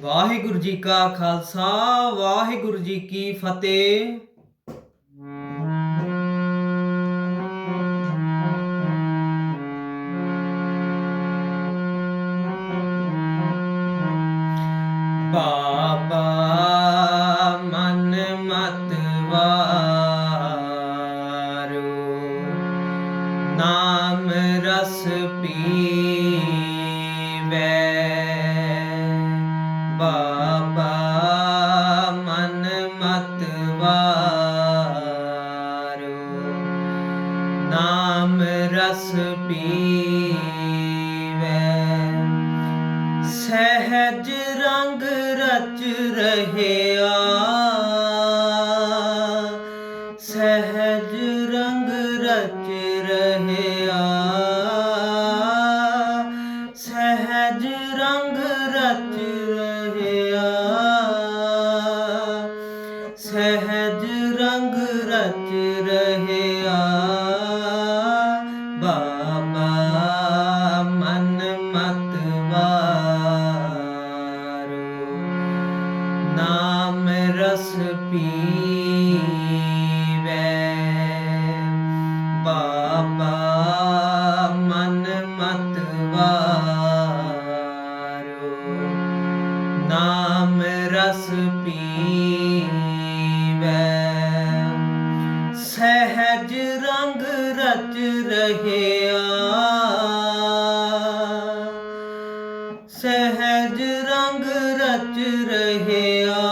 ਵਾਹਿਗੁਰੂ ਜੀ ਕਾ ਖਾਲਸਾ, ਵਾਹਿਗੁਰੂ ਜੀ ਕੀ ਫਤਿਹ। ਪਾਪਾ ਮਨ ਮਤ ਵਾਰੋ, ਨਾਮ ਰਸ ਪੀ ਰਚ ਰਹਿਆ। ਸਹਿਜ ਰੰਗ ਰਚ ਰਹਿਆ। ਸਹਿਜ ਰੰਗ ਰਚ ਰਹਿਆ। ਸਹਿਜ ਰੰਗ ਰਚ ਰਹਿਆ। ਬਾਬਾ ਮਨ ਮਤ ਰਹਿਆ ਸਹਿਜ ਰੰਗ ਰਚ ਰਹਿਆ।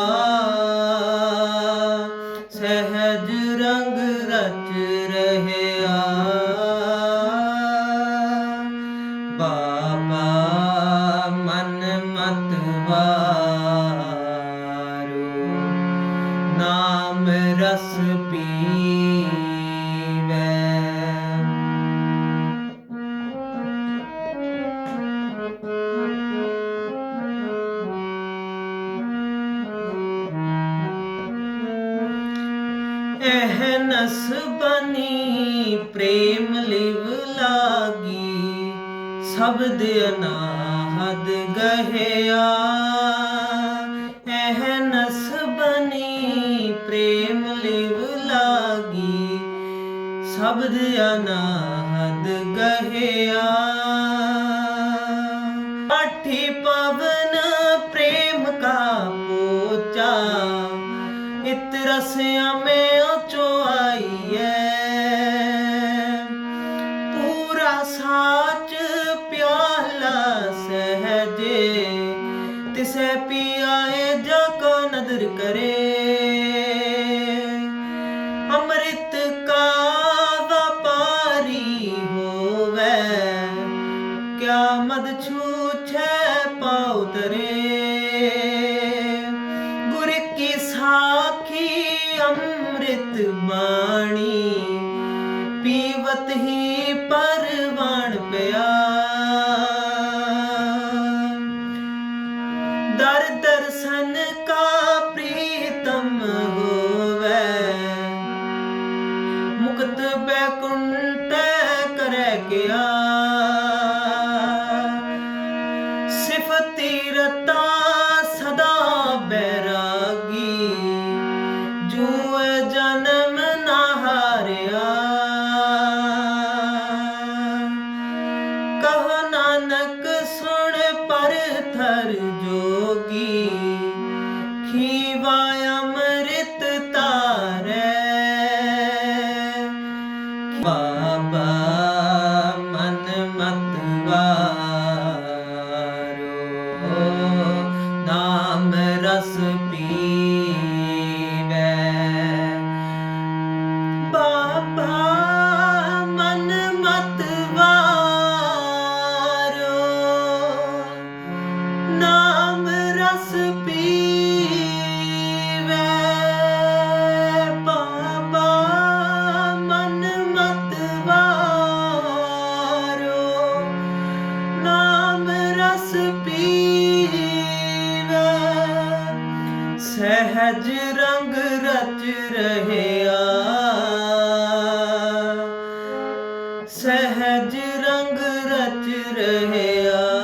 ਸਹਿਜ ਰੰਗ ਰਚ ਰਹਿਆ। ਬਾਬਾ ਮਨ ਮਤ ਵਾਰੋ, ਨਾਮ ਰਸ ਪੀਵੇ ਇਹ ਨਸ ਬਨੀ ਪ੍ਰੇਮ ਲਿਵ ਲਾਗੀ ਸ਼ਬਦ ਅਨਾਹਦ ਗਹਿਆ। ਇਹ ਨਸ ਬਨੀ ਪ੍ਰੇਮ ਲਿਵ ਲਾਗੀ ਸ਼ਬਦ ਅਨਾਹਦ ਗਹਿਆ। ਪਾਠੀ ਪਵਨ ਪ੍ਰੇਮ ਕਾ ਪੋਚਾ ਇਤ ਰਸਿਆ ਮੈਂ ਚੋ ਆਈਐ। ਪੂਰਾ ਸਾਚ ਪਿਆਲਾ ਸਹਜੇ ਤਿਸੈ ਪੀਆਏ ਜੋ ਕੋ ਨਦਰ ਕਰੇ। ਅੰਮ੍ਰਿਤ ਕਾ ਵਪਾਰੀ ਹੋਵੇ। ਕਿਆ ਮਦ ਛੂਛੈ ਅੰਮ੍ਰਿਤ ਬਾਣੀ, ਪੀਵਤ ਹੀ ਪਰਵਾਣ ਪਿਆ ਦਰ ਦਰਸ਼ਨ ਕਾ ਪ੍ਰੀਤਮ ਹੋਵੇ, ਮੁਕਤ ਬੈਕੁੰਠ ਕਰ ਗਿਆ ਮਤ ਸਹਿਜ ਰੰਗ ਰਚ ਰਹਿਆ। ਸਹਿਜ ਰੰਗ ਰਚ ਰਹਿਆ।